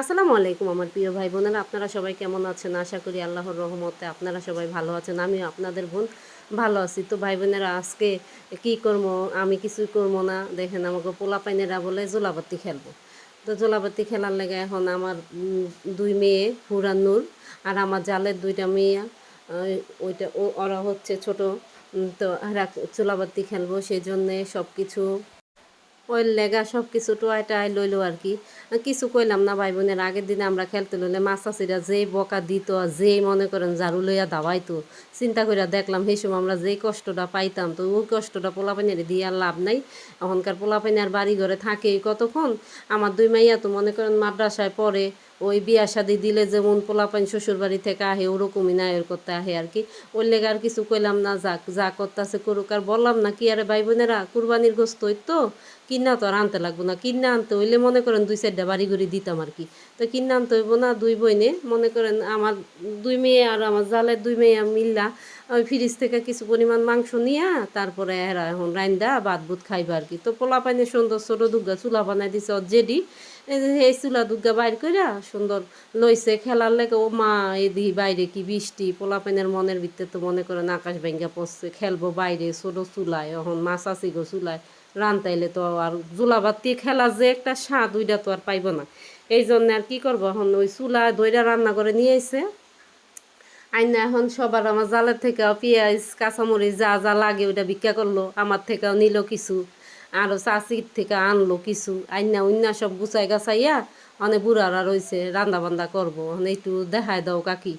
আসসালামু আলাইকুম আমার প্রিয় ভাই বোনেরা, আপনারা সবাই কেমন আছেন? আশা করি আল্লাহর রহমতে আপনারা সবাই ভালো আছেন। আমিও আপনাদের বোন ভালো আছি। তো ভাই বোনেরা, আজকে কি করব? আমি কিছুই করব না। দেখেন আমাকে পোলা পাইনেরা বলে জোলাবাতি খেলব। তো জোলাবাতি খেলার লেগে এখন আমার দুই মেয়ে হুরানুর আর আমার জালের দুইটা মেয়ে ওইটা ওরা হচ্ছে ছোট। তো চুলাবাতি খেলব সেই জন্যে সব কিছু ওই লেগা সব কিছু টাই লইলো আর কি। কিছু কইলাম না ভাই বোনের, আগের দিনে আমরা খেলতে লইলে মাছাচিরা যেই বকা দিত যেই মনে করেন ঝাড়ু লইয়া দাবাইতো চিন্তা করিয়া দেখলাম সেই সময় আমরা যেই কষ্টটা পাইতাম, তো ওই কষ্টটা পোলাপাইনের দিয়ে লাভ নাই। এখনকার পোলাপাইনের বাড়ি ঘরে থাকে কতক্ষণ? আমার দুই মাইয়া তো মনে করেন মাদ্রাসায় পড়ে ওই বিয়া শাদি দিলে যেমন পোলাপাইন শ্বশুর বাড়ি থেকে আহে, ওরকমই না এর করতে আহে আর কি। ওই লেগে আর কিছু কইলাম না যাক যা করতেছে করুক। আর বললাম না, কি আরে ভাই বোনেরা কুরবানির গোস্ত হই তো, কিনা তো আর আনতে লাগবো না। কিনা আনতে হইলে মনে করেন দুই চারটা বাড়ি ঘুরি দিতাম আর কি। তো কিনা আনতে হইব না, দুই বইনে মনে করেন আমার দুই মেয়ে আর আমার জালের দুই মেয়ে মিল্লা ওই ফ্রিজ থেকে কিছু পরিমাণ মাংস নিয়া তারপরে এরা এখন রাইন্দা বাদ বুত খাইবা আর কি। তো পোলা পাইনে সুন্দর ছোট দুর্গা চুলা বানাই দিছে ওর জেডি। এই চুলা দুর্গা বাইর কইরা সুন্দর লইছে। খেলার লেগে ও মা এদি বাইরে কি বৃষ্টি। পোলা পাইনের মনের ভিতরে তো মনে করেন আকাশ ভেঙ্গা পড়ছে। খেলব বাইরে ছোট চুলায়, এখন মাছ আসি গো চুলায়। রান্তাইলে তো আর জুলাবাতি খেলা যে একটা স্বাদ ওইটা তো আর পাইব না। এই জন্য আর কি করব, এখন ওই চুলা দইটা রান্না করে নিয়ে আইনা এখন সবার আমার জালের থেকেও পেঁয়াজ, কাঁচামরিচ যা যা লাগে ওইটা ভিক্ষা করল, আমার থেকেও নিল কিছু। আরও চাষির থেকে আনলো কিছু। আইনা উন্না সব গুছাই গাছাইয়া অনেক বুড়ারা রয়েছে রান্দা বান্দা করব। একটু দেখাই দাও কাকি।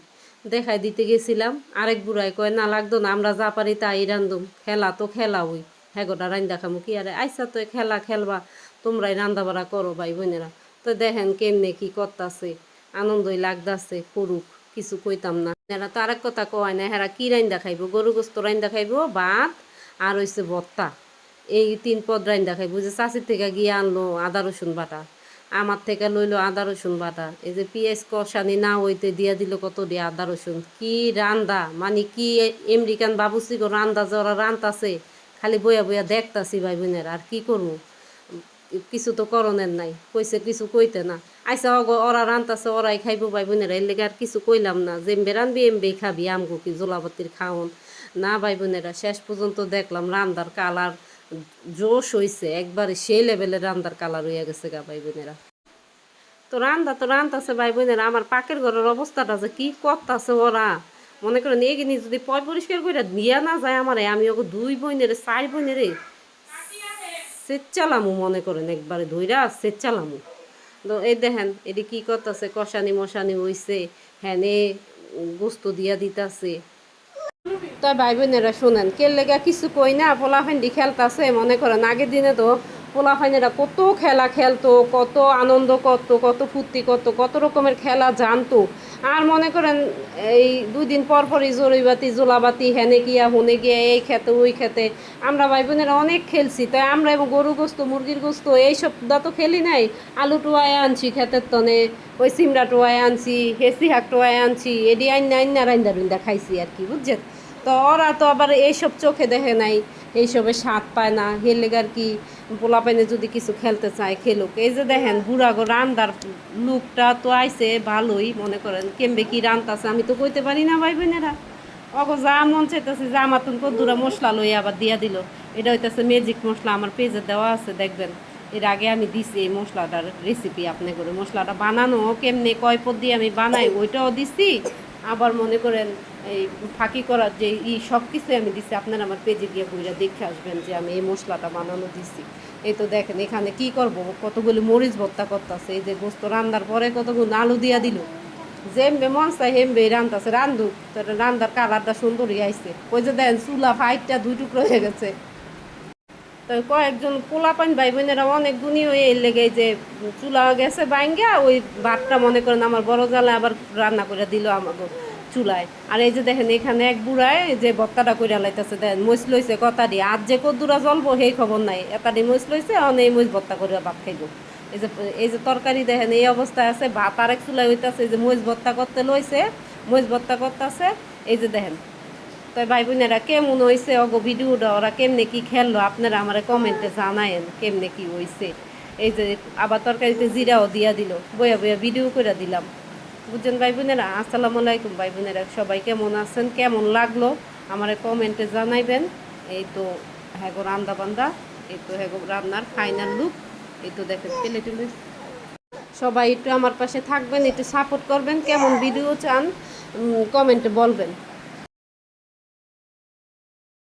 দেখাই দিতে গেছিলাম, আরেক বুড়াই কয়, না, লাগতো না, আমরা যা পারি তাই রান্ধুম। খেলা তো খেলা ওই হ্যাগোটা রান্দা খামু কি? আরে আইসা তো খেলা খেলবা, তোমরাই রান্দা বাড়া করো ভাই বোনেরা। তো দেখেন কেমনে কি করতাছে। আনন্দই লাগতাছে করুক কিছু কইতাম না। এরা তো আরেক কথা কয় না হেরা কি রান্দা খাইব গরু গোস্ত রান্দা খাইব ভাত আর হইছে ভত্তা এই তিন পদ রান্দা খাইব যে চাষির থেকে গিয়ে আনলো আদা রসুন বাটা আমার থেকে লইলো আদা রসুন বাটা এই যে পিঁয়াজ কষানি না হইতে দিয়া দিল কত দিয়ে আদা রসুন কি রান্দা মানে কি আমেরিকান বাবুসি গো রান্দা যে ওরা রান্তাছে খালি বইয়া বইয়া দেখতাছি ভাই বোনের আর কি করব কিছু তো করণের নাই কইছে কিছু কইতে না আইসা অগ ওরা রান্তাছে, ওরাই খাইব ভাই বোনেরা, এর লেগে আর কিছু কইলাম না। যে এমবে রানবি এমবে খাবি, আমগো কি জোলাবতির খাওন। না ভাই বোনেরা, শেষ পর্যন্ত দেখলাম রান্দার কালার জোশ হইছে, একবারে সেই লেভেলের রান্দার কালার হইয়া গেছে গা ভাই বোনেরা। তো রান্দা তো রান্তাছে ভাই বোনেরা, আমার পাকের ঘরের অবস্থাটা যে কি করতাছে ওরা। মনে করেন এগিনি যদি পয় পরিষ্কার করে দিয়া না যায় আমারে, আমি ওকে দুই বোনের, চার বোনের সেচ্চালামু মনে করেন, একবারে ধইরা সেচ্চালামু। এই দেখেন, এটি কি করতেছে? কষানি মশানি হইছে। হ্যাঁ এ গোস্ত দিয়া দিতাছে। তাই ভাই বোনেরা শোনেন কে লেগা কিছু কই না পোলা খেলতেছে খেলতাছে, মনে করেন, আগের দিনে তো পোলাফাইনেরা কত খেলা খেলতো, কত আনন্দ করতো, কত ফুর্তি করতো, কত রকমের খেলা জানতো। আর মনে করেন, এই দুই দিন পর পরই জরুইবাতি জোলাবাতি, হেনে গিয়া, হুনে গিয়া, এই খেতে, ওই খেতে। আমরা ভাই বোনেরা অনেক খেলছি। তাই আমরা এবং গরু গোস্ত, মুরগির গোস্ত, এইসব দা তো খেলি নাই। আলু টোয়ায় আনছি খেতের তনে, ওই সিমড়া টোয়ায় আনছি, হেসি হাক টোয়ায় আনছি, এডি আইন আইন না রাইন্দা রুইন্দা খাইছি আর কি, বুঝছেন? তো ওরা তো আবার এইসব চোখে দেখে নাই, এইসবে স্বাদ পায় না। হেলে আর কি পোলা পাইনে যদি কিছু খেলতে চায়, খেলুক। এই যে দেখেন, বুড়া গো রান্দার লুকটা তো আইছে ভালোই, মনে করেন। কেমবে কি রান্তাছে আমি তো কইতে পারি না ভাই বোনেরা অগো, যা মন চাইতেছে, যা মাতুন কদ্দুরা মশলা লই আবার দিয়া দিল। এটা হইতেছে ম্যাজিক মশলা, আমার পেজে দেওয়া আছে, দেখবেন। এর আগে আমি দিছি এই মশলাটার রেসিপি আপনি করে। মশলাটা বানানো কেমনে, কয় পদ দিয়ে আমি বানাই, ওইটাও দিছি। আবার মনে করেন এই ফাঁকি করার যে ই সব কিছু আমি দিছি, আপনারা আমার পেজে গিয়ে বইরা দেখে আসবেন যে আমি এই মশলাটা বানানো দিছি। এই তো দেখেন, এখানে কি করব? কতগুলি মরিচ ভর্তা করতেছে, এই যে গোস্ত রান্নার পরে কতগুলো আলু দিয়া দিল। যেমবে মন চাই হেমবে রান্তাছে, রান্ধুক। তো রান্দার কালারটা সুন্দরই আইছে। ওই যে দেখেন, চুলা ফাইটটা দুই টুকরো হয়ে গেছে। তো কয়েকজন পোলাপান ভাই বোনেরা অনেক গুণী হয়ে লেগে যে চুলা গেছে বাইঙ্গা ওই ভাতটা মনে করেন আমার বড় জ্বালা আবার রান্না করে দিল আমাকে চুলায়। আর এই যে দেখেন, এখানে এক বুড়ায় যে বত্তাটা করে লাইতেছে, দেখেন মইস লইছে, কথা দিয়ে আজ যে কদ্দুরা জ্বলবো সেই খবর নাই। এতাদি মইস লইছে অনেক এই মইস ভত্তা করে ভাত খাইব। এই যে এই যে তরকারি দেখেন, এই অবস্থায় আছে, ভাত আরেক চুলায় হইতাছে, এই যে মইস ভত্তা করতে লইছে মইস ভত্তা করতেছে। এই যে দেখেন, তো ভাই বোনেরা, কেমন হয়েছে অগো ভিডিওটা, ওরা কেমনে কি খেললো? আপনারা আমার কমেন্টে জানায়েন, কেমনে কি হয়েছে এই যে আবার তরকারিতে জিরাও দিয়া দিল বয়া বয়া ভিডিও করে দিলাম। বুঝছেন ভাই বোনেরা আসসালামু আলাইকুম ভাই বোনেরা সবাই কেমন আছেন? কেমন লাগল? আমার কমেন্টে জানাইবেন। এই তো হ্যাঁ গো রান্দা বান্দা এই তো হ্যাঁ গো রান্নার ফাইনাল লুক এই তো দেখেন তেলে টেলে সবাই একটু আমার পাশে থাকবেন, একটু সাপোর্ট করবেন। কেমন ভিডিও চান কমেন্টে বলবেন।